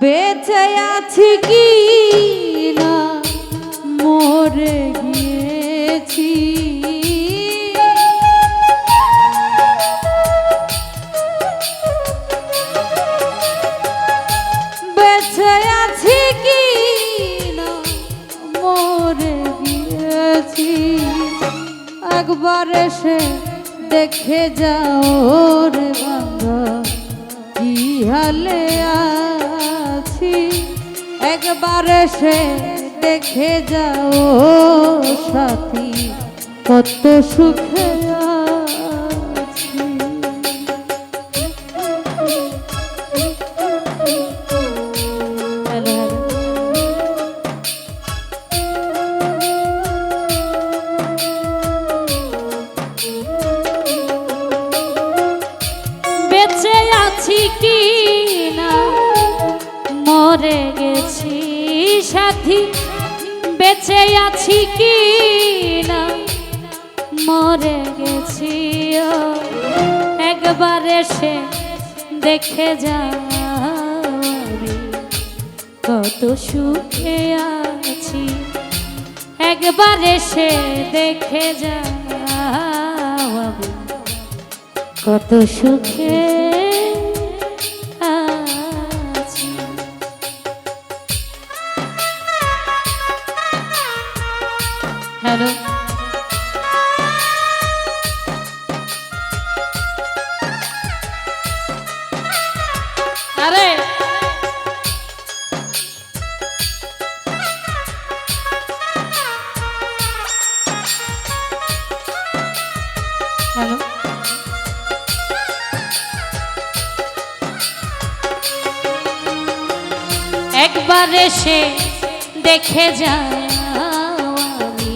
বেঁচে আছি কি না? মরে গিয়েছি। বেঁচে আছি কি না? মরে গিয়েছি। একবার এসে দেখে যাও রে বাংলা কি হালে আছি একবার এসে দেখে যাও সাথী কত সুখে আছি। আছি কি না? মরে গেছি একবার এসে দেখে যাবি। কত সুখে আছি। একবার এসে দেখে যাবি। কত সুখে হ্যালো একবার এসে দেখে যাও আমি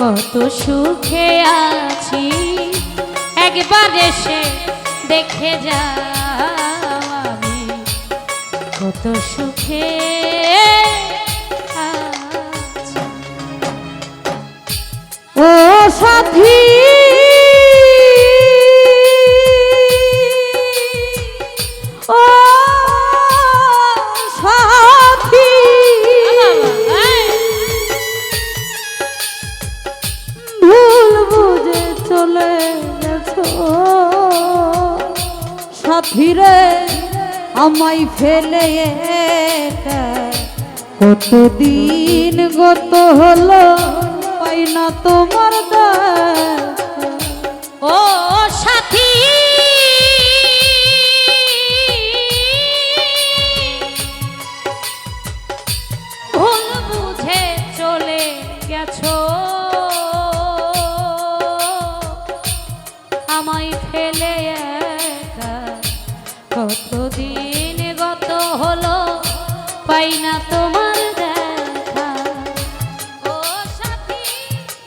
কত সুখে আছি। একবার এসে দেখে যাও আমি কত সুখে ও সাথী! সাথীরে আমায় ফেলে কতদিন গত হলো পাই না তোমার দা ও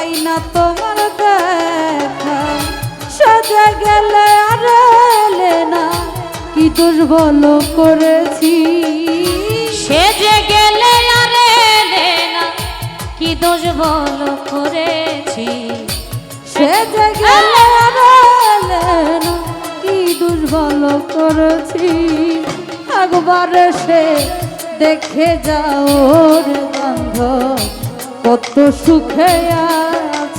পাই না তোমার দেখা। সাজা গেলে আর এলে না কি দোষ বলো করেছি। সে যে গেলে আর এলে না কি দোষ বল করেছি। সে যে গেলে আর এলে না কি দোষ বলো করেছি। একবার সে দেখে যাও রে বান্ধব কত সুখে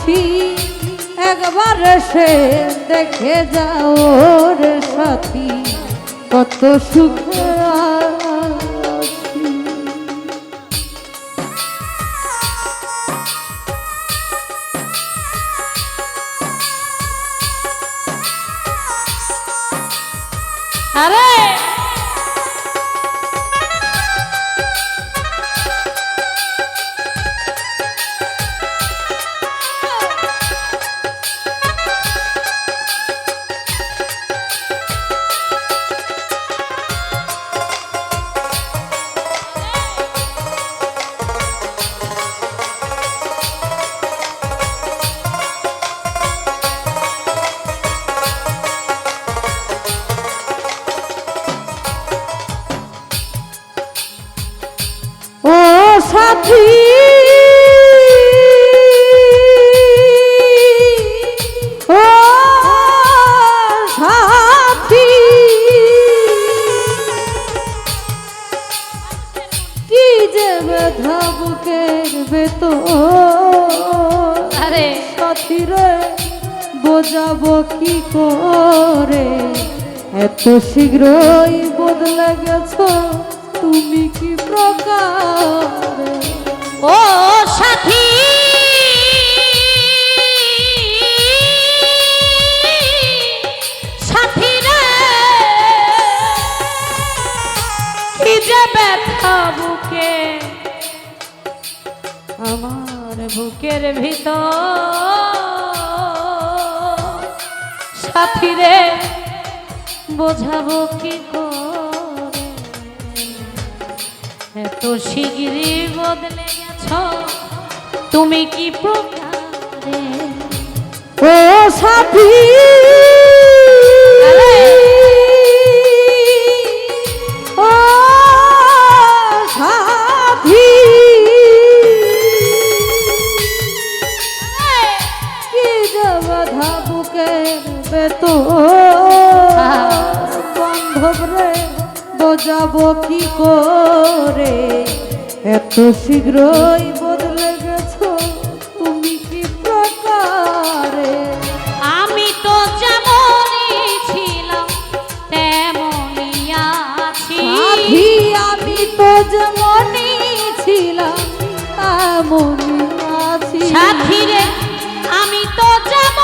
আছি একবার সে দেখে যাও রে সাথী কত সুখে আরে! সাথী। ও সাথী। কি যে ব্যথা বুকের ভেতর। আরে। সাথীরে বোঝাবো কি করে? এত শীঘ্রই বদলে গেছো তুমি কি প্রকার? ও সাথী। সাথী রে কি যে ব্যথা বুকে, আমার বুকের ভিতর। সাথী রে বোঝাবো কি করে? এত শিগগিরই বদলে গেছ। তুমি কি প্রকারে? ও সাথী! আরে! বোঝাবো কি করে? এত শীঘ্রই বদলে গেছো তুমি কি প্রকারে? আমি তো যেমনই ছিলাম তেমনই আছি। আমি তো যেমনই ছিলাম তেমনই আছি। সাথী রে আমি তো যেমনই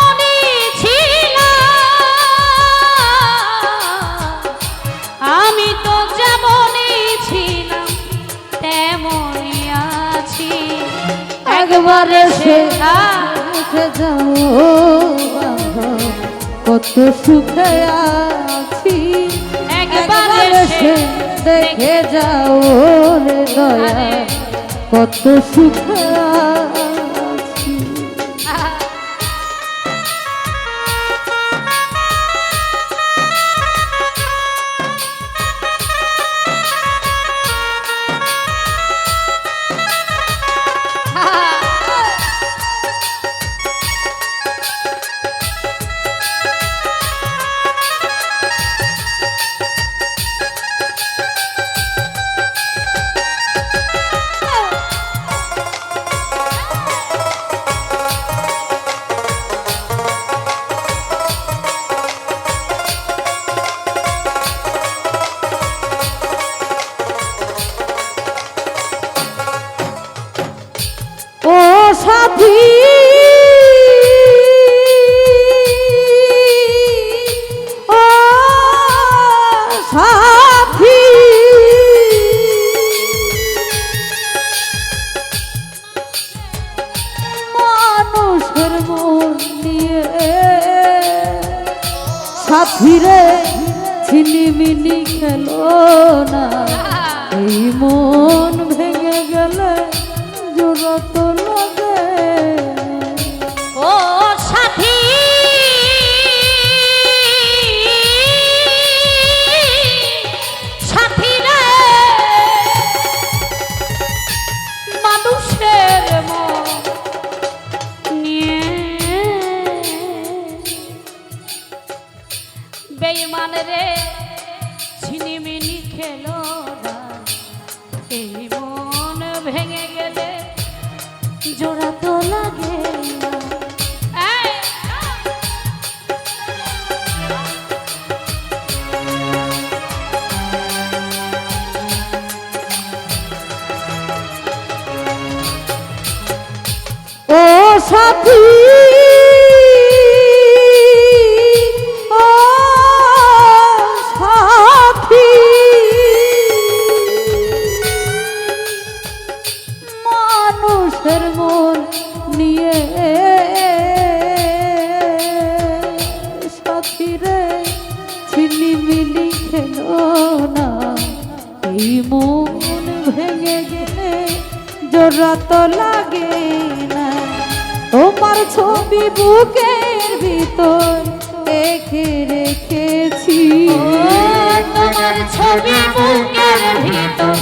একবারে সে আ- যাও কত সুখে আছি। একবারে সে সে দেখে যাও রে দয়া কত সুখে সাথীরে ছিনিমিনি খেলো না। এই মন ভেঙে গেলে জোড়া এই মন ভেঙে মন ভেঙে গেলে জোড়া তো লাগে না। তোমার ছবি বুকের ভিতর রেখে রেখেছি। তোমার ছবি বুকের ভিতর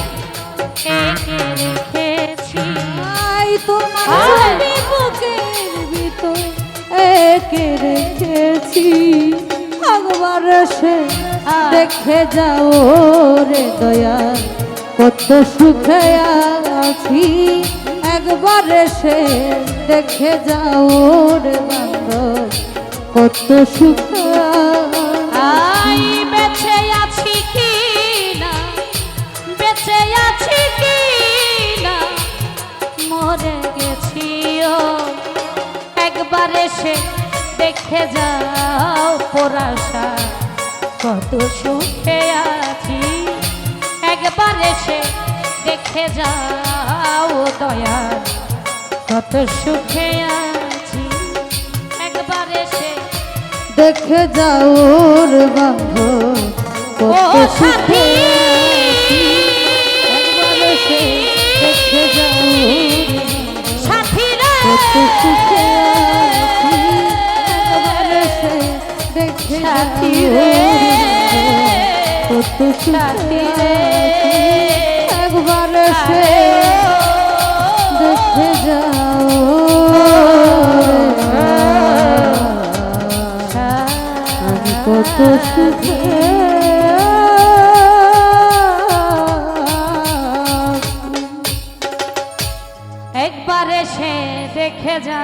রেখে রেখেছি। তোমার ছবি বুকের ভিতর রেখেছি। সে দেখে যাও রে দয়া কত সুখে আছি। একবার সে দেখে যাও রে বান্ধব কত সুখে আই বেঁচে আছি কি না? বেঁচে আছি কি না? মরে গেছি ও। একবার এসে দেখে যাও পরাশা। কত সুখে আছি। একবার এসে দেখে যাও দয়া কত সুখে আছি। একবার এসে দেখে যাও ও কত সুখে একবার দেখে যাও কত সুখে আছি। একবার দেখে যাও একবার সে একবারে সে দেখে যা